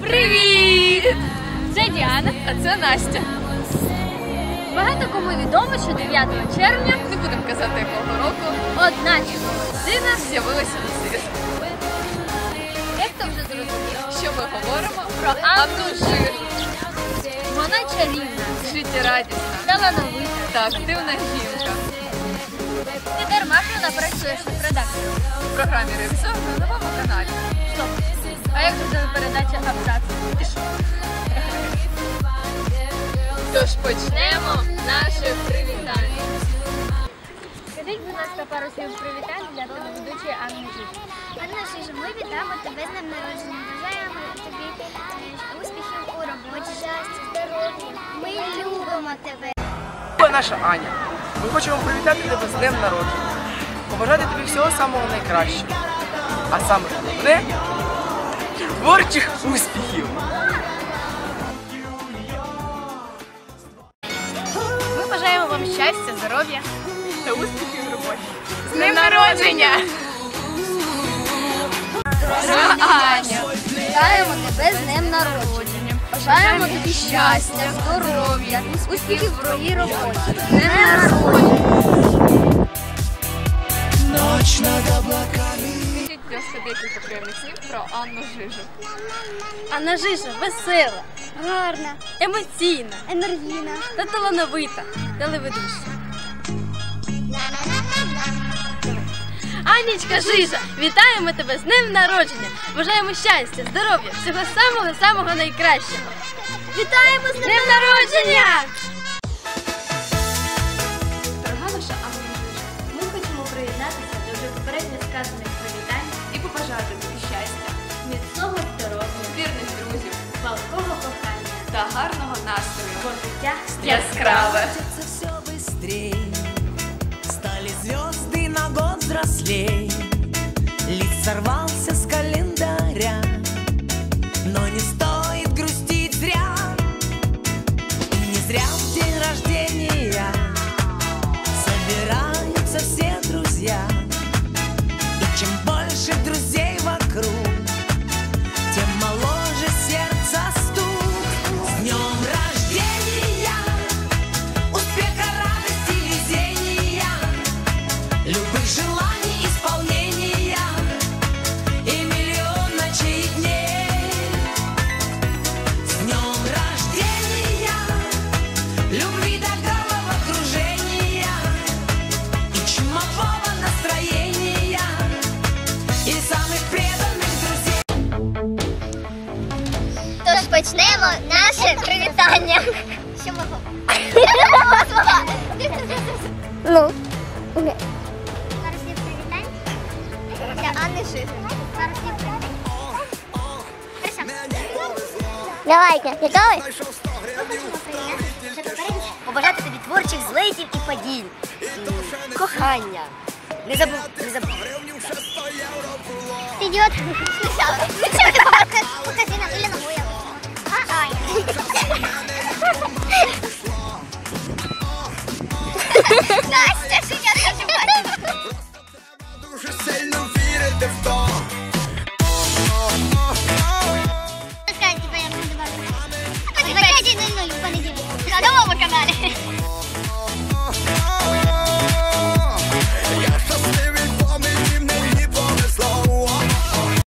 Привіт! Це Діана, а це Настя. Багато кому відомо, що 9 червня, не будемо казати якого року, одна людина з'явилася на світ. Як то вже зрозуміло, що ми говоримо про Анну. Вона чарівна, життєрадісна, талановита та активна жінка. Не дарма ж вона працює редактором в програмі «Ревізор» на новому каналі. Стоп. А як же передача абзац? Ти що? Тож почнемо наше привітання. Скажіть, будь ласка, пару слів привітань для телеведучої Анни Жижі. Анна Жижа, ми вітаємо тебе з днем народження. Бажаємо тобі е, успіхів у роботі, щастя, здоров'я. Ми любимо тебе. Це наша Аня. Ми хочемо привітати тебе з днем народження. Побажати тобі всього самого найкращого. А саме головне творчих успіхів. Ми бажаємо вам щастя, здоров'я та успіхів в роботі. З днем народження! Аня! Вітаємо тебе з днем народження. Бажаємо тобі щастя, здоров'я, успіхів в твоїй роботі. Днем народження. Скажіть, будь ласка, декілька приємних слів про Анну Жижу. Анна Жижа весела, Гарна, емоційна енергійна. та талановита телеведуща. Анічка Жижа, вітаємо тебе з днем народження! Бажаємо щастя, здоров'я, всього самого самого найкращого! Вітаємо з днем народження! Дорога наша Анна Жижа, ми хочемо приєднатися до вже попередньо сказаних привітань і побажати тобі щастя, міцного здоров'я, Вірних друзів палкого кохання, та гарного настрою. бо життя Яскраве! Лист почнемо наше привітання. Що могло? Ну. Пару слів привітань для Анни Жижи. Пару слів привітань. Давайте, готові? Побажати тобі творчих злетів і падінь, кохання. Не забудь, не забудь. Ты идиот. Покажи, нам или nice, Jessica!